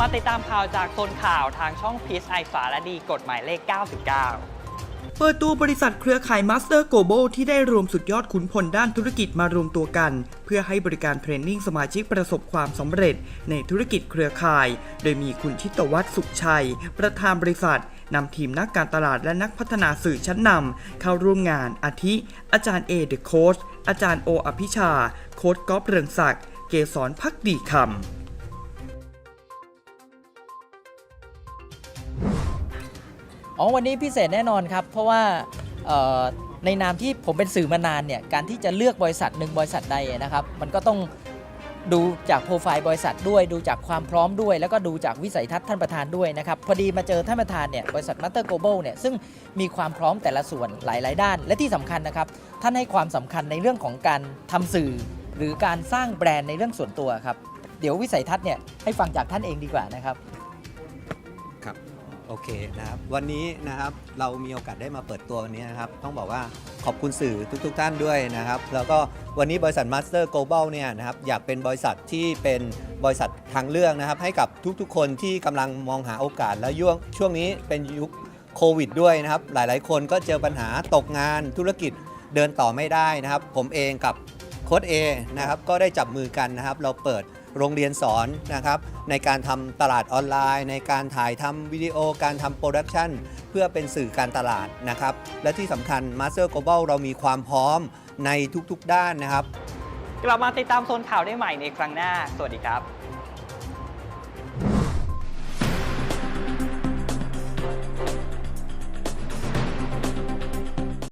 มาติดตามข่าวจากโซนข่าวทางช่องพีซไอสารดีกฎหมายเลข 99เปิดตัวบริษัทเครือข่าย Master Global ที่ได้รวมสุดยอดขุนพลด้านธุรกิจมารวมตัวกัน เพื่อให้บริการเทรนนิ่งสมาชิกประสบความสำเร็จในธุรกิจเครือข่าย โดยมีคุณชิตวัฒน์สุขชัย ประธานบริษัทนำทีมนักการตลาดและนักพัฒนาสื่อชั้นนำเข้าร่วมงานอาทิ อาจารย์เอเดอะโค้ชอาจารย์โออภิชา โค้ชก๊อฟเรืองศักดิ์เกษรพักดีคำ อ๋อวันนี้พิเศษแน่นอนครับ เพราะว่าในนามที่ผมเป็นสื่อมานานเนี่ยการที่จะเลือกบริษัทหนึ่งบริษัทใดนะครับ มันก็ต้องดูจากโปรไฟล์บริษัทด้วย ดูจากความพร้อมด้วย แล้วก็ดูจากวิสัยทัศน์ท่านประธานด้วยนะครับ พอดีมาเจอท่านประธานเนี่ยบริษัทมัตเตอร์โกลบอลเนี่ยซึ่งมีความพร้อมแต่ละส่วนหลาย ๆ ด้าน และที่สำคัญนะครับ ท่านให้ความสำคัญในเรื่องของการทำสื่อ หรือการสร้างแบรนด์ในเรื่องส่วนตัวครับเดี๋ยววิสัยทัศน์เนี่ยให้ฟังจากท่านเองดีกว่านะครับครับ โอเคนะครับวันนี้นะครับเรามีโอกาสได้มาเปิดตัววันนี้นะครับต้องบอกว่าขอบคุณสื่อทุกๆทท่านด้วยนะครับ แล้วก็วันนี้บริษัท Master Global เนี่ยนะครับอยากเป็นบริษัทที่เป็นบริษัททางเลือกนะครับ ให้กับทุกๆ คนที่กำลังมองหาโอกาสและย่วงช่วงนี้เป็นยุคโควิดด้วยนะครับ หลายๆ คนก็เจอปัญหาตกงานธุรกิจเดินต่อไม่ได้นะครับ ผมเองกับโค้ดเอนะครับก็ได้จับมือกันนะครับ เราเปิด โรงเรียนสอนนะครับในการทำตลาดออนไลน์ ในการถ่ายทำวิดีโอการทำโปรดักชันเพื่อเป็นสื่อการตลาดนะครับ และที่สำคัญ Master Global เรามีความพร้อมในทุกๆด้านนะครับ กลับมาติดตามโซนข่าวได้ใหม่ในครั้งหน้า สวัสดีครับ